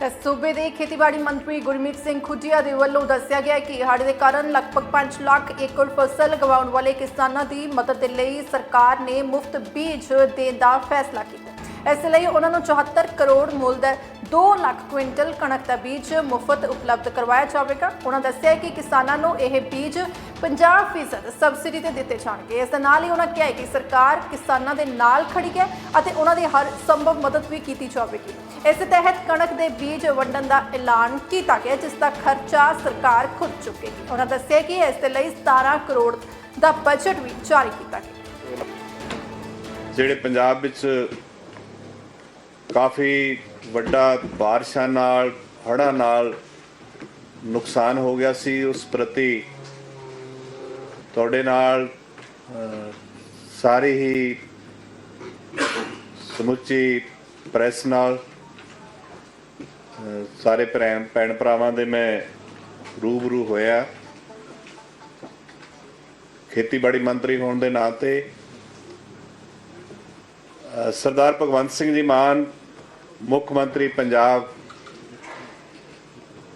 ਤਾਂ ਸੂਬੇ ਦੇ ਖੇਤੀਬਾੜੀ ਮੰਤਰੀ ਗੁਰਮੀਤ ਸਿੰਘ ਖੁੱਡੀਆ ਦੇ ਵੱਲੋਂ ਦੱਸਿਆ ਗਿਆ ਕਿ ਹੜ੍ਹ ਦੇ ਕਾਰਨ ਲਗਭਗ 5 ਲੱਖ ਏਕੜ ਫਸਲ ਗਵਾਉਣ ਵਾਲੇ ਕਿਸਾਨਾਂ ਦੀ ਮਦਦ ਦੇ ਲਈ ਸਰਕਾਰ ਨੇ ਮੁਫਤ ਬੀਜ ਦੇਣ ਦਾ ਫੈਸਲਾ ਕੀਤਾ। ਇਸ ਲਈ ਉਹਨਾਂ ਨੂੰ 74 ਕਰੋੜ ਮੁੱਲ ਦਾ 2 ਲੱਖ ਕੁਇੰਟਲ ਕਣਕ ਦਾ ਬੀਜ ਮੁਫਤ ਉਪਲਬਧ ਕਰਵਾਇਆ ਜਾਵੇਗਾ। ਉਹਨਾਂ ਦੱਸਿਆ ਕਿ ਕਿਸਾਨਾਂ ਨੂੰ ਇਹ ਬੀਜ 50% ਸਬਸਿਡੀ ਤੇ ਦਿੱਤੇ ਜਾਣਗੇ। ਇਸ ਦੇ ਨਾਲ ਹੀ ਉਹਨਾਂ ਕਿਹਾ ਹੈ ਕਿ ਸਰਕਾਰ ਕਿਸਾਨਾਂ ਦੇ ਨਾਲ ਖੜੀ ਹੈ ਅਤੇ ਉਹਨਾਂ ਦੀ ਹਰ ਸੰਭਵ ਮਦਦ ਵੀ ਕੀਤੀ ਜਾਵੇਗੀ। ਇਸ ਤਹਿਤ ਕਣਕ ਦੇ ਬੀਜ ਵੰਡਣ ਦਾ ਐਲਾਨ ਕੀਤਾ ਗਿਆ, ਜਿਸ ਦਾ ਖਰਚਾ ਸਰਕਾਰ ਖੁਦ ਚੁੱਕੇਗੀ ਉਹਨਾਂ ਦੱਸਿਆ ਕਿ ਇਸ ਦੇ ਲਈ 17 ਕਰੋੜ ਦਾ ਬਜਟ ਵੀ ਜਾਰੀ ਕੀਤਾ ਗਿਆ। ਜਿਹੜੇ ਪੰਜਾਬ ਵਿੱਚ ਕਾਫੀ ਵੱਡਾ ਬਾਰਿਸ਼ਾਂ ਨਾਲ ਹੜ੍ਹਾਂ ਨਾਲ ਨੁਕਸਾਨ ਹੋ ਗਿਆ ਸੀ ਉਸ ਪ੍ਰਤੀ। ਤੁਹਾਡੇ ਨਾਲ ਸਾਰੇ ਹੀ ਸਮੁੱਚੀ ਪ੍ਰੈਸ ਨਾਲ ਸਾਰੇ ਭੈਣ ਭੈਣ ਭਰਾਵਾਂ ਦੇ ਮੈਂ ਰੂਬਰੂ ਹੋਇਆ। ਖੇਤੀਬਾੜੀ ਮੰਤਰੀ ਹੋਣ ਦੇ ਨਾਤੇ ਅ, ਸਰਦਾਰ ਭਗਵੰਤ ਸਿੰਘ ਜੀ ਮਾਨ, ਮੁੱਖ ਮੰਤਰੀ ਪੰਜਾਬ,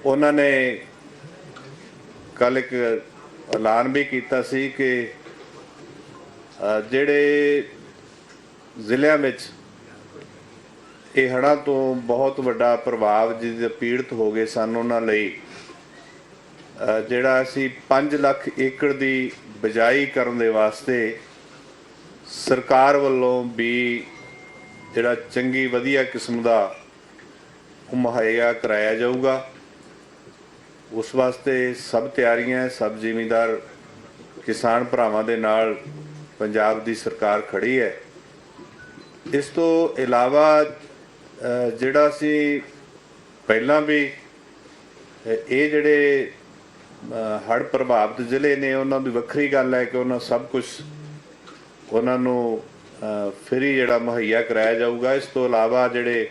ਉਹਨਾਂ ਨੇ ਕੱਲ ਇੱਕ ਐਲਾਨ ਵੀ ਕੀਤਾ ਸੀ ਕਿ ਜਿਹੜੇ ਜ਼ਿਲ੍ਹਿਆਂ ਵਿੱਚ ਇਹ ਹੜ੍ਹਾਂ ਤੋਂ ਬਹੁਤ ਵੱਡਾ ਪ੍ਰਭਾਵ ਜਿਹਦੇ ਪੀੜਤ ਹੋ ਗਏ ਸਨ, ਉਹਨਾਂ ਲਈ ਜਿਹੜਾ ਅਸੀਂ 5 ਲੱਖ ਏਕੜ ਦੀ ਬਿਜਾਈ ਕਰਨ ਦੇ ਵਾਸਤੇ ਸਰਕਾਰ ਵੱਲੋਂ ਵੀ ਜਿਹੜਾ ਚੰਗੀ ਵਧੀਆ ਕਿਸਮ ਦਾ ਉਹ ਮੁਹੱਈਆ ਕਰਾਇਆ ਜਾਊਗਾ। ਉਸ ਵਾਸਤੇ ਸਭ ਤਿਆਰੀਆਂ ਸਭ ਜ਼ਿਮੀਂਦਾਰ ਕਿਸਾਨ ਭਰਾਵਾਂ ਦੇ ਨਾਲ ਪੰਜਾਬ ਦੀ ਸਰਕਾਰ ਖੜੀ ਹੈ। ਇਸ ਤੋਂ ਇਲਾਵਾ ਜਿਹੜਾ ਸੀ ਪਹਿਲਾਂ ਵੀ ਇਹ ਜਿਹੜੇ ਹੜ ਪ੍ਰਭਾਵਿਤ ਜ਼ਿਲ੍ਹੇ ਨੇ, ਉਹਨਾਂ ਦੀ ਵੱਖਰੀ ਗੱਲ ਹੈ ਕਿ ਉਹਨਾਂ ਸਭ ਕੁਝ ਉਹਨਾਂ ਨੂੰ ਫ੍ਰੀ ਜਿਹੜਾ ਮੁਹੱਈਆ ਕਰਾਇਆ ਜਾਊਗਾ। ਇਸ ਤੋਂ ਇਲਾਵਾ ਜਿਹੜੇ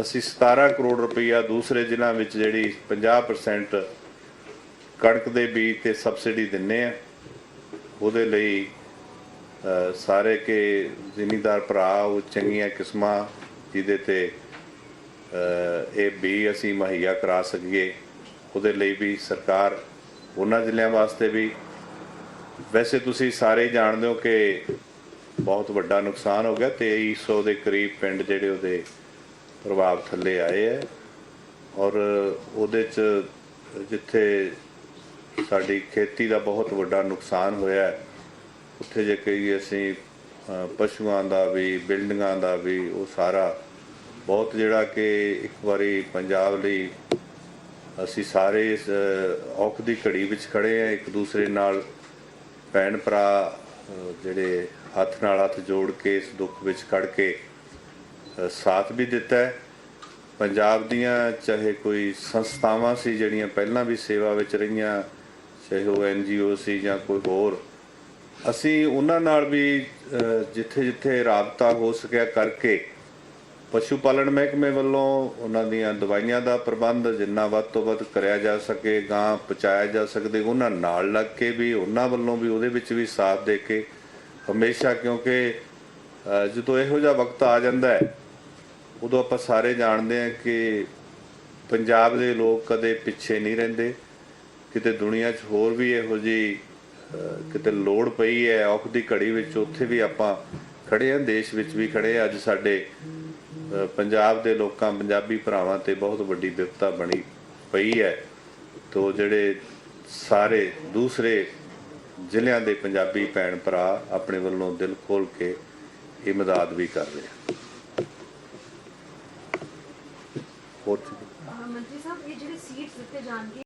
ਅਸੀਂ 17 ਕਰੋੜ ਰੁਪਈਆ ਦੂਸਰੇ ਜ਼ਿਲ੍ਹਿਆਂ ਵਿੱਚ ਜਿਹੜੀ 50% ਕਣਕ ਦੇ ਬੀਜ ਤੇ ਸਬਸਿਡੀ ਦਿੰਨੇ ਆ, ਉਹਦੇ ਲਈ ਸਾਰੇ ਕੇ ਜ਼ਿਮੀਦਾਰ ਭਰਾ, ਉਹ ਚੰਗੀਆਂ ਕਿਸਮਾਂ ਜਿਹਦੇ ਤੇ ਇਹ ਬੀਜ ਅਸੀਂ ਮੁਹੱਈਆ ਕਰਾ ਸਕੀਏ। ਉਹਦੇ ਲਈ ਵੀ ਸਰਕਾਰ ਉਹਨਾਂ ਜ਼ਿਲ੍ਹਿਆਂ ਵਾਸਤੇ ਵੀ ਵੈਸੇ ਤੁਸੀਂ ਸਾਰੇ ਜਾਣਦੇ ਹੋ ਕਿ ਬਹੁਤ ਵੱਡਾ ਨੁਕਸਾਨ ਹੋ ਗਿਆ 2300 ਦੇ ਕਰੀਬ ਪਿੰਡ ਜਿਹੜੇ ਉਹਦੇ ਪ੍ਰਭਾਵ ਥੱਲੇ ਆਏ ਹੈ ਔਰ ਉਹਦੇ ਚ ਜਿੱਥੇ ਸਾਡੀ ਖੇਤੀ ਦਾ ਬਹੁਤ ਵੱਡਾ ਨੁਕਸਾਨ ਹੋਇਆ ਉੱਥੇ ਜੇ ਕਹੀਏ ਅਸੀਂ ਪਸ਼ੂਆਂ ਦਾ ਵੀ, ਬਿਲਡਿੰਗਾਂ ਦਾ ਵੀ ਉਹ ਸਾਰਾ ਬਹੁਤ ਜਿਹੜਾ ਕਿ ਇੱਕ ਵਾਰੀ ਪੰਜਾਬ ਲਈ ਅਸੀਂ ਸਾਰੇ ਇਸ ਔਖ ਦੀ ਘੜੀ ਵਿੱਚ ਖੜੇ ਆ ਇੱਕ ਦੂਸਰੇ ਨਾਲ ਭੈਣ ਭਰਾ ਜਿਹੜੇ ਹੱਥ ਨਾਲ ਹੱਥ ਜੋੜ ਕੇ ਇਸ ਦੁੱਖ ਵਿੱਚ ਖੜ ਕੇ ਸਾਥ ਵੀ ਦਿੱਤਾ ਪੰਜਾਬ ਦੀਆਂ ਚਾਹੇ ਕੋਈ ਸੰਸਥਾਵਾਂ ਸੀ ਜਿਹੜੀਆਂ ਪਹਿਲਾਂ ਵੀ ਸੇਵਾ ਵਿੱਚ ਰਹੀਆਂ, ਚਾਹੇ ਉਹ ਐਨਜੀਓ ਸੀ ਜਾਂ ਕੋਈ ਹੋਰ, ਅਸੀਂ ਉਹਨਾਂ ਨਾਲ ਵੀ ਜਿੱਥੇ ਜਿੱਥੇ ਰਾਬਤਾ ਹੋ ਸਕਿਆ ਕਰਕੇ ਪਸ਼ੂ ਪਾਲਣ ਮਹਿਕਮੇ ਵੱਲੋਂ ਉਹਨਾਂ ਦੀਆਂ ਦਵਾਈਆਂ ਦਾ ਪ੍ਰਬੰਧ ਜਿੰਨਾ ਵੱਧ ਤੋਂ ਵੱਧ ਕਰਿਆ ਜਾ ਸਕੇ, ਗਾਂ ਪਹੁੰਚਾਇਆ ਜਾ ਸਕਦੇ, ਉਹਨਾਂ ਨਾਲ ਲੱਗ ਕੇ ਵੀ, ਉਹਨਾਂ ਵੱਲੋਂ ਵੀ, ਉਹਦੇ ਵਿੱਚ ਵੀ ਸਾਥ ਦੇ ਕੇ ਹਮੇਸ਼ਾ ਕਿਉਂਕਿ ਜਦੋਂ ਇਹੋ ਜਿਹਾ ਵਕਤ ਆ ਜਾਂਦਾ ਹੈ, ਉਦੋਂ ਆਪਾਂ ਸਾਰੇ ਜਾਣਦੇ ਹਾਂ ਕਿ ਪੰਜਾਬ ਦੇ ਲੋਕ ਕਦੇ ਪਿੱਛੇ ਨਹੀਂ ਰਹਿੰਦੇ, ਕਿਤੇ ਦੁਨੀਆ 'ਚ ਹੋਰ ਵੀ ਇਹੋ ਜਿਹੀ ਕਿਤੇ ਲੋੜ ਪਈ ਹੈ, ਔਖ ਦੀ ਘੜੀ ਵਿੱਚ ਉੱਥੇ ਵੀ ਆਪਾਂ ਖੜੇ ਹਾਂ, ਦੇਸ਼ ਵਿੱਚ ਵੀ ਖੜੇ ਹਾਂ, ਅੱਜ ਸਾਡੇ ਪੰਜਾਬ ਦੇ ਲੋਕਾਂ, ਪੰਜਾਬੀ ਭਰਾਵਾਂ ਤੇ ਬਹੁਤ ਵੱਡੀ ਵਿਪਤਾ ਬਣੀ ਪਈ ਹੈ। ਤੋ ਜਿਹੜੇ ਸਾਰੇ ਦੂਸਰੇ ਜ਼ਿਲ੍ਹਿਆਂ ਦੇ ਪੰਜਾਬੀ ਭੈਣ ਭਰਾ ਆਪਣੇ ਵੱਲੋਂ ਦਿਲ ਖੋਲ ਕੇ ਇਹ ਮਦਦ ਵੀ ਕਰ ਰਹੇ ਆ ਹੋਰ ਮੰਤਰੀ ਸਾਹਿਬ, ਇਹ ਜਿਹੜੇ ਸੀਟਸ ਦਿੱਤੇ ਜਾਣਗੇ